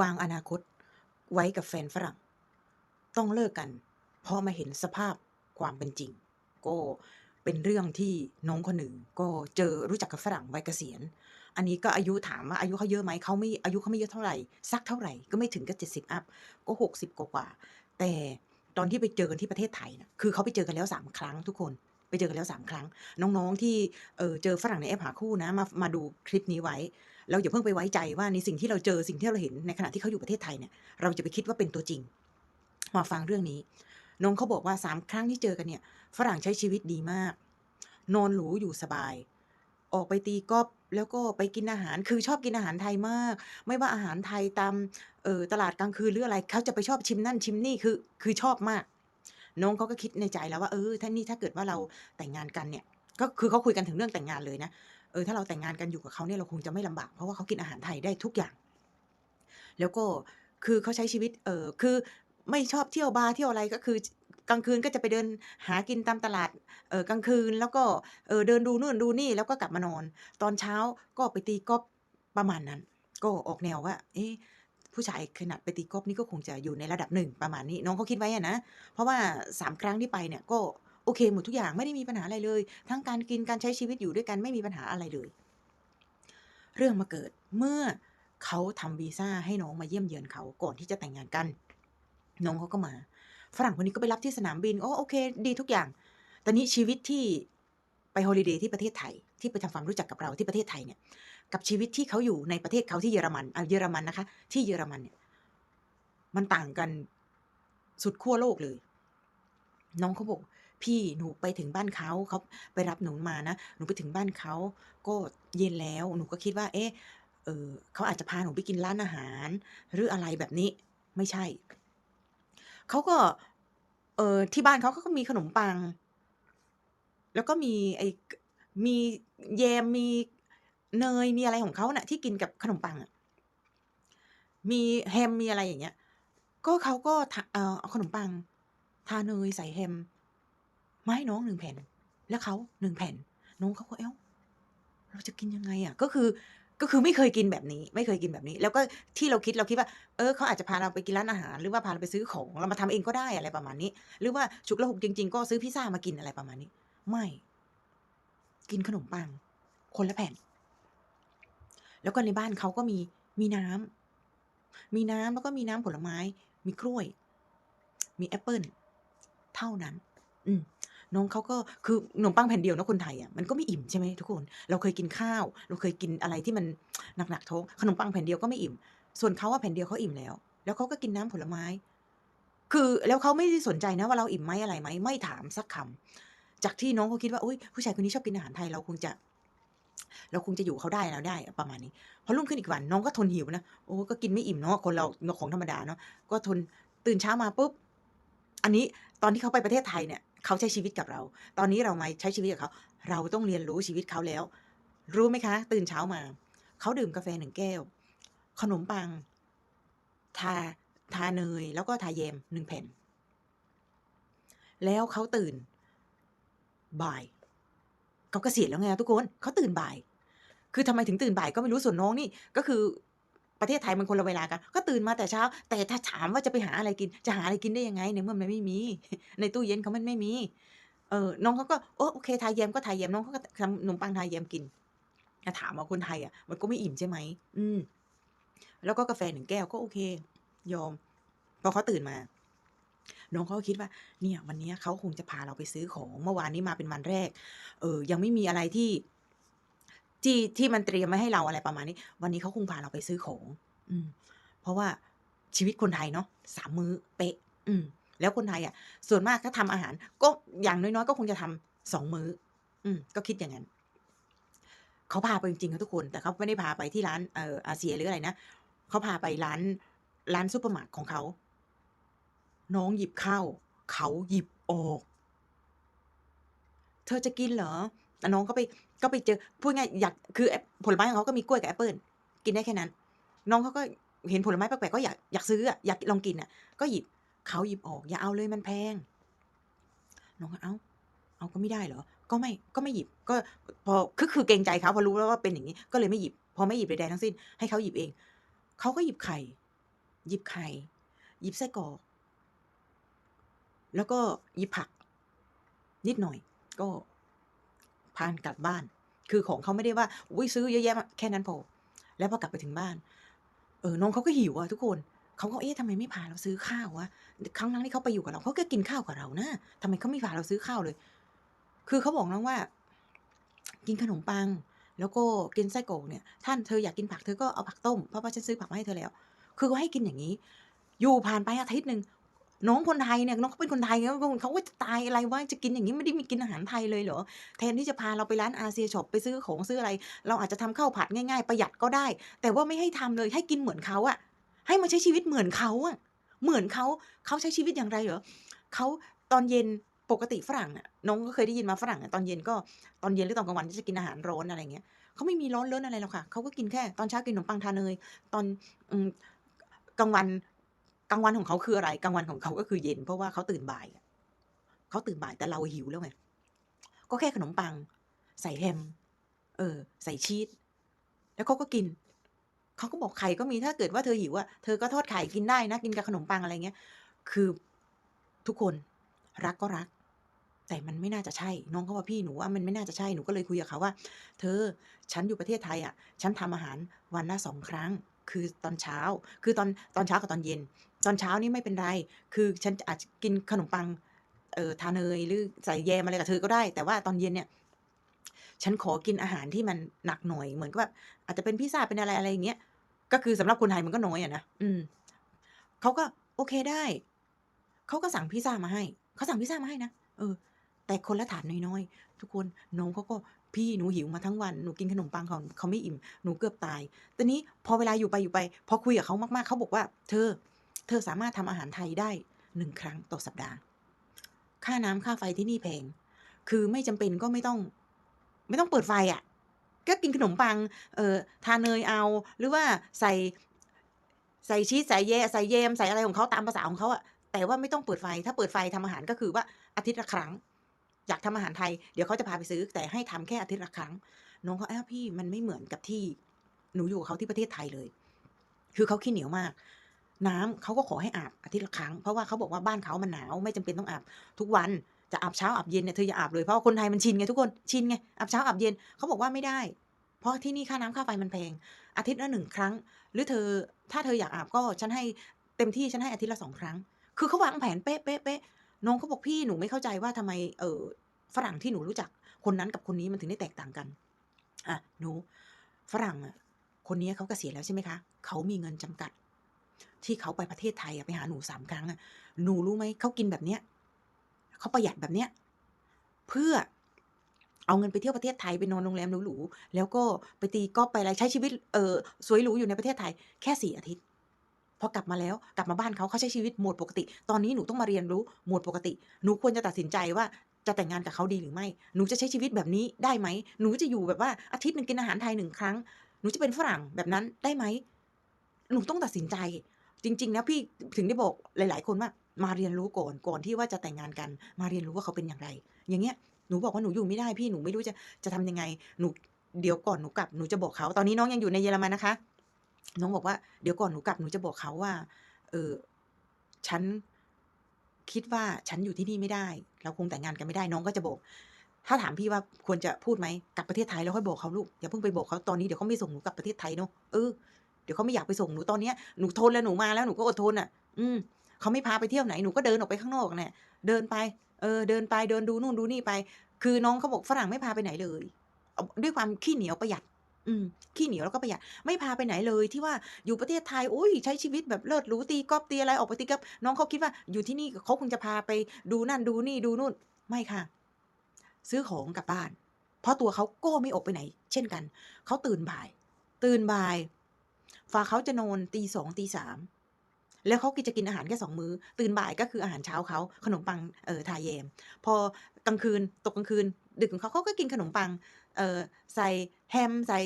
วางอนาคต ไว้กับแฟนฝรั่ง ต้องเลิกกัน เพราะมาเห็นสภาพความเป็นจริง ก็เป็นเรื่องที่น้องคนหนึ่ง ก็เจอรู้จักกับฝรั่งวัยเกษียณ อันนี้ก็อายุถามว่าอายุเขาเยอะไหมเขาไม่อายุเขาไม่เยอะเท่าไหร่สักเท่าไหร่ก็ไม่ถึงก็เจ็ดสิบอัพก็หกสิบกว่าแต่ตอนที่ไปเจอกันที่ประเทศไทยนะคือเขาไปเจอกันแล้วสามครั้งทุกคน ไปเจอกันแล้วสามครั้ง น้องๆที่เออเจอฝรั่งในแอปหาคู่นะมามาดูคลิปนี้ไว้เราอย่าเพิ่งไปไว้ใจว่าในสิ่งที่เราเจอสิ่งที่เราเห็นในขณะที่เขาอยู่ประเทศไทยเนี่ยเราจะไปคิดว่าเป็นตัวจริง มาฟังเรื่องนี้ น้องเขาบอกว่าสามครั้งที่เจอกันเนี่ย ฝรั่งใช้ชีวิตดีมาก นอนหรูอยู่สบาย ออกไปตีกอล์ฟแล้วก็ไปกินอาหารคือชอบกินอาหารไทยมาก ไม่ว่าอาหารไทยตามออตลาดกลางคืนหรืออะไรเขาจะไปชอบชิมนั่นชิมนี่คือ คือชอบมาก น้องเขาก็คิดในใจแล้วว่าเออถ้านี่ถ้าเกิดว่าเราแต่งงานกันเนี่ย ก็คือเขาคุยกันถึงเรื่องแต่งงานเลยนะเออถ้าเราแต่งงานกันอยู่กับเขาเนี่ยเราคงจะไม่ลำบากเพราะว่าเขากินอาหารไทยได้ทุกอย่าง แล้วก็คือเขาใช้ชีวิตเออคือไม่ชอบเที่ยวบาร์เที่ยวอะไรก็คือกลางคืนก็จะไปเดินหากินตามตลาดเออกลางคืนแล้วก็เออเดินดูนู่นดูนี่แล้วก็กลับมานอน ตอนเช้าก็ไปตีกอล์ฟประมาณนั้น ก็ออกแนวว่า เอ๊ะ ผู้ชายขนาดไปตีกอล์ฟนี่ก็คงจะอยู่ในระดับหนึ่งประมาณนี้ น้องเขาคิดไว้อะนะ เพราะว่าสามครั้งที่ไปเนี่ยก็โอเคหมดทุกอย่างไม่ได้มีปัญหาอะไรเลย ทั้งการกินการใช้ชีวิตอยู่ด้วยกันไม่มีปัญหาอะไรเลย เรื่องมาเกิดเมื่อเขาทำวีซ่าให้น้องมาเยี่ยมเยือนเขาก่อนที่จะแต่งงานกัน น้องเขาก็มา ฝรั่งคนนี้ก็ไปรับที่สนามบินโอ้โอเค ดีทุกอย่างตอนนี้ชีวิตที่ไปฮอลิเดย์ที่ประเทศไทยที่ไปทำความรู้จักกับเราที่ประเทศไทยเนี่ย กับชีวิตที่เขาอยู่ในประเทศเขาที่เยอรมันเอาเยอรมันนะคะ ที่เยอรมันเนี่ย มันต่างกันสุดขั้วโลกเลย น้องเขาบอกพี่หนูไปถึงบ้านเขาเขาไปรับหนูมานะหนูไปถึงบ้านเขาก็เย็นแล้วหนูก็คิดว่า เอ๊ะเออเขาอาจจะพาหนูไปกินร้านอาหาร หรืออะไรแบบนี้ไม่ใช่เขาก็ เออที่บ้านเขาก็มีขนมปัง แล้วก็มีไอ้มีแยมมี เนยมีอะไรของเขาน่ะ ที่กินกับขนมปังอะมีแฮมมีอะไรอย่างเงี้ย ก็เขาก็เอ่อเอาขนมปัง ทาเนยใส่แฮมไม้น้องหนึ่งแผ่น แล้วเขาหนึ่งแผ่น น้องเขาก็เอ้าเราจะกินยังไงอะก็คือก็คือไม่เคยกินแบบนี้ ไม่เคยกินแบบนี้ แล้วก็ที่เราคิดเราคิดว่า เออเขาอาจจะพาเราไปกินร้านอาหาร หรือว่าพาเราไปซื้อของเรามาทำเองก็ได้อะไรประมาณนี้ หรือว่าฉุกละหุกจริง ๆ ก็ซื้อพิซซ่ามากินอะไรประมาณนี้ ไม่ กินขนมปัง คนละแผ่น แล้วก็ในบ้านเขาก็มีมีน้ำมีน้ำแล้วก็มีน้ำผลไม้ มีกล้วย มีแอปเปิลเท่านั้น อืมน้องเขาก็คือขนมปังแผ่นเดียวนะคนไทยอะมันก็ไม่อิ่มใช่ไหมทุกคน เราเคยกินข้าว เราเคยกินอะไรที่มันหนักๆท้องขนมปังแผ่นเดียวก็ไม่อิ่ม ส่วนเขาอะแผ่นเดียวเขาอิ่มแล้ว แล้วเขาก็กินน้ำผลไม้ คือแล้วเขาไม่ได้สนใจนะว่าเราอิ่มไหมอะไรไหมไม่ถามสักคำจากที่น้องเขาคิดว่าอุ้ยผู้ชายคนนี้ชอบกินอาหารไทยเราคงจะ เราคงจะอยู่กับเขาได้แล้วได้อะประมาณนี้พอรุ่งขึ้นอีกวันน้องก็ทนหิวนะโอ้ก็กินไม่อิ่มเนาะคนเราของธรรมดาเนาะก็ทนตื่นเช้ามาปุ๊บอันนี้ตอนที่เขาไปประเทศไทยเนี่ยเขาใช้ชีวิตกับเรา ตอนนี้เรามาใช้ชีวิตกับเขา เราต้องเรียนรู้ชีวิตเขาแล้ว รู้ไหมคะ ตื่นเช้ามา เขาดื่มกาแฟหนึ่งแก้ว ขนมปัง ทาทาเนย แล้วก็ทาแยมหนึ่งแผ่น แล้วเขาตื่น บ่าย เขาเกษียณแล้วไงทุกคนเขาตื่นบ่าย คือทำไมถึงตื่นบ่ายก็ไม่รู้ส่วนน้องนี่ก็คือประเทศไทยมันคนละเวลากัน ก็ตื่นมาแต่เช้า แต่ถ้าถามว่าจะไปหาอะไรกิน จะหาอะไรกินได้ยังไงในเมื่อมันไม่มี ในตู้เย็นเขามันไม่มี เออน้องเขาก็โอโอเคทาแยมก็ทาแยมน้องเขาก็ทำขนมปังทาแยมกินถ้าถามว่าคนไทยอะ มันก็ไม่อิ่มใช่ไหมอืม แล้วก็กาแฟหนึ่งแก้วก็โอเค ยอม พอเขาตื่นมา น้องเขาคิดว่า เนี่ยวันนี้เขาคงจะพาเราไปซื้อของเมื่อวานนี้มาเป็นวันแรก เออ ยังไม่มีอะไรที่ ที่ที่มันเตรียมไว้ให้เราอะไรประมาณนี้ วันนี้เขาคงพาเราไปซื้อของ อืม เพราะว่าชีวิตคนไทยเนาะสามมื้อเป๊ะ อืม แล้วคนไทยอะ ส่วนมากถ้าทำอาหาร ก็อย่างน้อยๆก็คงจะทำสองมื้อ อืม ก็คิดอย่างนั้นเขาพาไปจริงๆค่ะทุกคน แต่เขาไม่ได้พาไปที่ร้านเอออาเซียหรืออะไรนะเขาพาไปร้านร้านซูเปอร์มาร์ทของเขา น้องหยิบข้าวเขาหยิบออก เธอจะกินเหรอแต่น้องก็ไปก็ไปเจอพูดง่ายอยากคือผลไม้ของเขาก็มีกล้วยกับแอปเปิลกินได้แค่นั้น น้องเขาก็เห็นผลไม้แปลกๆก็อยากอยากซื้ออยากลองกินอะ ก็หยิบเขาหยิบออก อย่าเอาเลยมันแพง น้องก็เอาเอาก็ไม่ได้เหรอ ก็ไม่ก็ไม่หยิบ ก็พอคือคือเกรงใจเขาพอรู้แล้วว่าเป็นอย่างนี้ ก็เลยไม่หยิบ พอไม่หยิบใดๆทั้งสิ้น ให้เขาหยิบเอง เขาก็หยิบไข่ หยิบไข่ หยิบไส้กรอก แล้วก็หยิบผัก นิดหน่อยก็พานกลับบ้าน คือของเขาไม่ได้ว่าอุ๊ยซื้อเยอะแยะแค่นั้นพอ แล้วพอกลับไปถึงบ้าน เออน้องเขาก็หิวอะทุกคนเขาก็เอ๊ะทำไมไม่พาเราซื้อข้าววะทั้งๆที่เขาไปอยู่กับเราเขาก็กินข้าวกับเรานะทำไมเขาไม่พาเราซื้อข้าวเลย คือเขาบอกน้องว่า กินขนมปัง แล้วก็กินไส้กรอกเนี่ยถ้านเธออยากกินผักเธอก็เอาผักต้มเพราะว่าฉันซื้อผักมาให้เธอแล้ว คือเขาให้กินอย่างงี้ อยู่ผ่านไปอาทิตย์หนึ่ง น้องคนไทยเนี่ยน้องเขาเป็นคนไทยเขาเขาก็จะตายอะไรวะจะกินอย่างงี้ไม่ได้มีกินอาหารไทยเลยเหรอแทนที่จะพาเราไปร้านอาเซียช็อปไปซื้อของซื้ออะไร เราอาจจะทำข้าวผัดง่ายๆประหยัดก็ได้ แต่ว่าไม่ให้ทำเลยให้กินเหมือนเขาอะให้มาใช้ชีวิตเหมือนเขาอะเหมือนเขาเขาใช้ชีวิตอย่างไรเหรอเขาตอนเย็นปกติฝรั่งอะน้องก็เคยได้ยินมาฝรั่งอะตอนเย็นก็ตอนเย็นหรือตอนกลางวันจะกินอาหารร้อนอะไรเงี้ยเขาไม่มีร้อนเร้นอะไรหรอกค่ะเขาก็กินแค่ตอนเช้ากินขนมปังทาเนยตอนอกลางวัน กลางวันของเขาคืออะไรกลางวันของเขาก็คือเย็น เพราะว่าเขาตื่นบ่ายเขาตื่นบ่ายแต่เราหิวแล้วไงก็แค่ขนมปัง ใส่แฮม เออ ใส่ชีสแล้วเขาก็กินเขาก็บอกไข่ก็มีถ้าเกิดว่าเธอหิวอะเธอก็ทอดไข่กินได้นะกินกับขนมปังอะไรเงี้ยคือทุกคนรักก็รัก แต่มันไม่น่าจะใช่ น้องเขาว่าพี่หนูว่ามันไม่น่าจะใช่หนูก็เลยคุยกับเขาว่า เธอฉันอยู่ประเทศไทยอะฉันทำอาหารวันละ2ครั้ง คือตอนเช้า คือตอนตอนเช้ากับตอนเย็น ตอนเช้านี่ไม่เป็นไร คือฉันอาจจะกินขนมปังเออทาเนยหรือใส่แยมอะไรกับเธอก็ได้ แต่ว่าตอนเย็นเนี่ย ฉันขอกินอาหารที่มันหนักหน่อยเหมือนกับแบบอาจจะเป็นพิซซ่าเป็นอะไรอะไรอย่างเงี้ยก็คือสำหรับคนไทยมันก็น้อยอะนะอืมเขาก็โอเคได้เขาก็สั่งพิซซ่ามาให้เขาสั่งพิซซ่ามาให้นะเออ แต่คนละถาดน้อยๆทุกคนน้องเขาก็พี่หนูหิวมาทั้งวันหนูกินขนมปังเขาเขาไม่อิ่มหนูเกือบตายแต่นี้พอเวลาอยู่ไปอยู่ไป พอคุยกับเขามากๆเขาบอกว่า เธอ เธอสามารถทำอาหารไทยได้1ครั้งต่อสัปดาห์ ค่าน้ำค่าไฟที่นี่แพง คือไม่จำเป็นก็ไม่ต้อง ไม่ต้องเปิดไฟอะก็กินขนมปัง เอ่อ ทาเนยเอา หรือว่าใส่ใส่ชีสใส่แยใส่แยมใส่อะไรของเขาตามภาษาของเขาอะแต่ว่าไม่ต้องเปิดไฟ ถ้าเปิดไฟทำอาหารก็คือว่าอาทิตย์ละครั้ง อยากทำอาหารไทย เดี๋ยวเขาจะพาไปซื้อ แต่ให้ทำแค่อาทิตย์ละครั้ง น้องเขาอ้าพี่มันไม่เหมือนกับที่หนูอยู่กับเขาที่ประเทศไทยเลย คือเขาขี้เหนียวมาก น้ำเขาก็ขอให้อาบอาทิตย์ละครั้ง เพราะว่าเขาบอกว่าบ้านเขามันหนาวไม่จำเป็นต้องอาบทุกวันจะอาบเช้าอาบเย็นเนี่ยเธออย่าอาบเลยเพราะคนไทยมันชินไงทุกคนชินไงอาบเช้าอาบเย็นเขาบอกว่าไม่ได้ เพราะที่นี่ค่าน้ำค่าไฟมันแพง อาทิตย์ละ1ครั้ง หรือเธอถ้าเธออยากอาบก็ฉันให้เต็มที่ฉันให้อาทิตย์ละ2ครั้ง คือเขาวางแผนเป๊ะๆๆน้องเขาบอกพี่หนูไม่เข้าใจว่าทำไมเออฝรั่งที่หนูรู้จักคนนั้นกับคนนี้มันถึงได้แตกต่างกันอะหนูฝรั่งอะคนนี้เขาเกษียณแล้วใช่ไหมคะเขามีเงินจำกัด ที่เขาไปประเทศไทยไปหาหนู3ครั้งอะหนูรู้ไหมเขากินแบบเนี้ยเขาประหยัดแบบเนี้ยเพื่อเอาเงินไปเที่ยวประเทศไทยไปนอนโรงแรมหรูๆแล้วก็ไปตีกอล์ฟไปอะไรใช้ชีวิตเออสวยหรูอยู่ในประเทศไทย แค่4อาทิตย์พอกลับมาแล้วกลับมาบ้านเขาเขาใช้ชีวิตโหมดปกติ ตอนนี้หนูต้องมาเรียนรู้โหมดปกติ หนูควรจะตัดสินใจว่าจะแต่งงานกับเขาดีหรือไม่ หนูจะใช้ชีวิตแบบนี้ได้ไหม หนูจะอยู่แบบว่าอาทิตย์หนึ่งกินอาหารไทย1ครั้ง หนูจะเป็นฝรั่งแบบนั้นได้ไหม หนูต้องตัดสินใจ จริงๆแล้วพี่ถึงได้บอกหลาย ๆ คนว่ามาเรียนรู้ก่อนก่อนที่ว่าจะแต่งงานกัน มาเรียนรู้ว่าเขาเป็นอย่างไร อย่างเงี้ยหนูบอกว่าหนูอยู่ไม่ได้พี่หนูไม่รู้จะจะทำยังไงหนูเดี๋ยวก่อนหนูกลับหนูจะบอกเขาตอนนี้น้องยังอยู่ในเยอรมันนะคะ น้องบอกว่าเดี๋ยวก่อนหนูกลับหนูจะบอกเขาว่า เออฉันคิดว่าฉันอยู่ที่นี่ไม่ได้ เราคงแต่งงานกันไม่ได้น้องก็จะบอก ถ้าถามพี่ว่าควรจะพูดไหมกลับประเทศไทยแล้วค่อยบอกเขาลูกอย่าเพิ่งไปบอกเขาตอนนี้เดี๋ยวเขาไม่ส่งหนูกลับประเทศไทยเนาะเออ เดี๋ยวเขาไม่อยากไปส่งหนูตอนเนี้ยหนูทนแล้วหนูมาแล้วหนูก็อดทนอะอืมเขาไม่พาไปเที่ยวไหนหนูก็เดินออกไปข้างนอกเนี่ยเดินไปเออเดินไปเดินดูนู่นดูนี่ไป คือน้องเขาบอกฝรั่งไม่พาไปไหนเลย ด้วยความขี้เหนียวประหยัด อืมขี้เหนียวแล้วก็ประหยัดไม่พาไปไหนเลยที่ว่าอยู่ประเทศไทยอุ๊ยใช้ชีวิตแบบเลิศหรูตีกอล์ฟตีอะไรออกไปตีกอล์ฟน้องเขาคิดว่าอยู่ที่นี่เขาคงจะพาไปดูนั่นดูนี่ดูนู่นไม่ค่ะ ซื้อของกลับบ้าน เพราะตัวเขาก็ไม่ออกไปไหน เช่นกันเขาตื่นบ่าย ตื่นบ่าย ฝ่าเขาจะนอนตี2ตี3แล้วเขากจะกินอาหารแค่2มื้อ ตื่นบ่ายก็คืออาหารเช้าเขาขนมปังเอ่อทาแยม พอกลางคืนตกกลางคืน ดึกของเขาเขาก็กินขนมปังเอ่อใส่แฮมใส่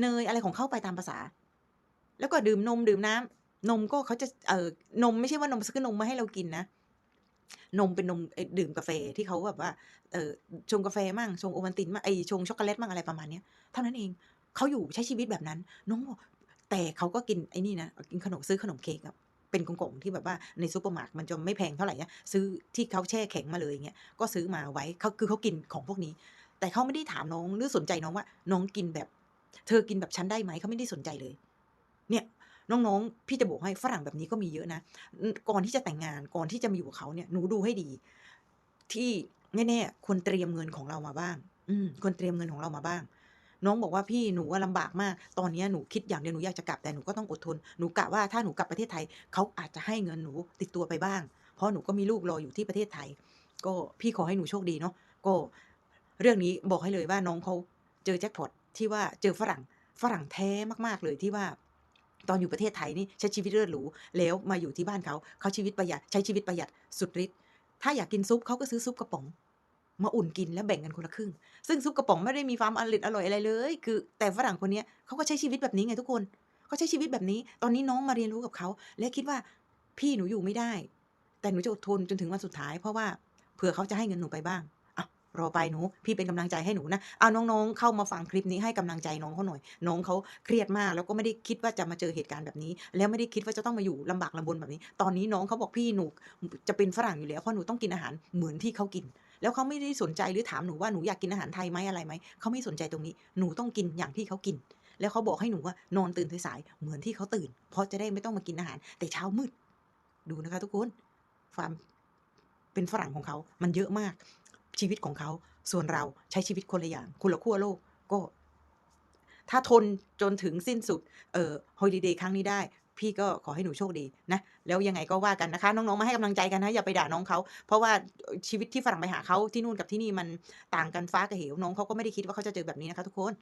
เนยอะไรของเขาไปตามภาษา แล้วก็ดื่มนมดื่มน้ำนมก็เขาจะเอ่อนมไม่ใช่ว่านมซื้อนมมาให้เรากินนะนมเป็นนมดื่มกาแฟที่เขาแบบว่าเอ่อชงกาแฟมั่งชงโอวัลตินมั่งไอชงช็อกโกแลตมั่งอะไรประมาณเนี้ยเท่านั้นเองเขาอยู่ใช้ชีวิตแบบนั้น น้องบอก แต่เขาก็กินไอ้นี่นะกินขนมซื้อขนมเค้กเป็นกล่องๆที่แบบว่าในซูเปอร์มาร์ตมันจะไม่แพงเท่าไหร่นะซื้อที่เขาแช่แข็งมาเลยอย่างเงี้ยก็ซื้อมาไว้เขาคือเขากินของพวกนี้ แต่เขาไม่ได้ถามน้องหรือสนใจน้องว่า น้องกินแบบ เธอกินแบบฉันได้ไหมเขาไม่ได้สนใจเลย เนี่ยน้องๆ พี่จะบอกให้ฝรั่งแบบนี้ก็มีเยอะนะ ก่อนที่จะแต่งงานก่อนที่จะมาอยู่กับเขาเนี่ยหนูดูให้ดี ที่แน่ๆควรเตรียมเงินของเรามาบ้าง อืมควรเตรียมเงินของเรามาบ้าง น้องบอกว่าพี่หนูอะลำบากมาก ตอนนี้หนูคิดอย่างเดียวหนูอยากจะกลับแต่หนูก็ต้องอดทน หนูกะว่าถ้าหนูกลับประเทศไทยเขาอาจจะให้เงินหนูติดตัวไปบ้าง เพราะหนูก็มีลูกรออยู่ที่ประเทศไทย ก็พี่ขอให้หนูโชคดีเนาะก็เรื่องนี้บอกให้เลยว่าน้องเขาเจอแจ็คพอตที่ว่าเจอฝรั่งฝรั่งแท้มากๆเลยที่ว่า ตอนอยู่ประเทศไทยนี่ใช้ชีวิตเลิศหรูแล้วมาอยู่ที่บ้านเขาเขาชีวิตประหยัดใช้ชีวิตประหยัดสุดฤทธิ์ถ้าอยากกินซุปเขาก็ซื้อซุปกระป๋อง มาอุ่นกินแล้วแบ่งกันคนละครึ่ง ซึ่งซุปกระป๋องไม่ได้มีความอร่อยอร่อยอะไรเลย คือ แต่ฝรั่งคนนี้เขาก็ใช้ชีวิตแบบนี้ไงทุกคนเขาใช้ชีวิตแบบนี้ ตอนนี้น้องมาเรียนรู้กับเขา และคิดว่าพี่หนูอยู่ไม่ได้ แต่หนูจะอดทนจนถึงวันสุดท้าย เพราะว่าเผื่อเขาจะให้เงินหนูไปบ้างอะรอไปหนู พี่เป็นกำลังใจให้หนูนะเอาน้องๆ เข้ามาฟังคลิปนี้ให้กำลังใจน้องเขาหน่อย น้องเขาเครียดมาก แล้วก็ไม่ได้คิดว่าจะมาเจอเหตุการณ์แบบนี้ แล้วไม่ได้คิดว่าจะต้องมาอยู่ลำบากลำบนแบบนี้ ตอนนี้น้องเขาบอกพี่หนูจะเป็นฝรั่งอยู่แล้วเพราะหนูต้องกินอาหารเหมือนที่เขากิน แล้วเขาไม่ได้สนใจหรือถามหนูว่าหนูอยากกินอาหารไทยไหมอะไรไหมเขาไม่สนใจตรงนี้ หนูต้องกินอย่างที่เขากิน แล้วเขาบอกให้หนูว่านอนตื่นสายเหมือนที่เขาตื่น เพราะจะได้ไม่ต้องมากินอาหาร แต่เช้ามืด ดูนะคะทุกคนความเป็นฝรั่งของเขา มันเยอะมาก ชีวิตของเขา ส่วนเราใช้ชีวิตคนละอย่างคนละขั้วโลกก็ถ้าทนจนถึงสิ้นสุด เอ่อฮอลิเดย์ครั้งนี้ได้ พี่ก็ขอให้หนูโชคดีนะแล้วยังไงก็ว่ากันนะคะน้องๆมาให้กำลังใจกันนะอย่าไปด่าน้องเขาเพราะว่าชีวิตที่ฝรั่งไปหาเขาที่นู่นกับที่นี่มันต่างกันฟ้ากับเหวน้องเขาก็ไม่ได้คิดว่าเขาจะเจอแบบนี้นะคะทุกคน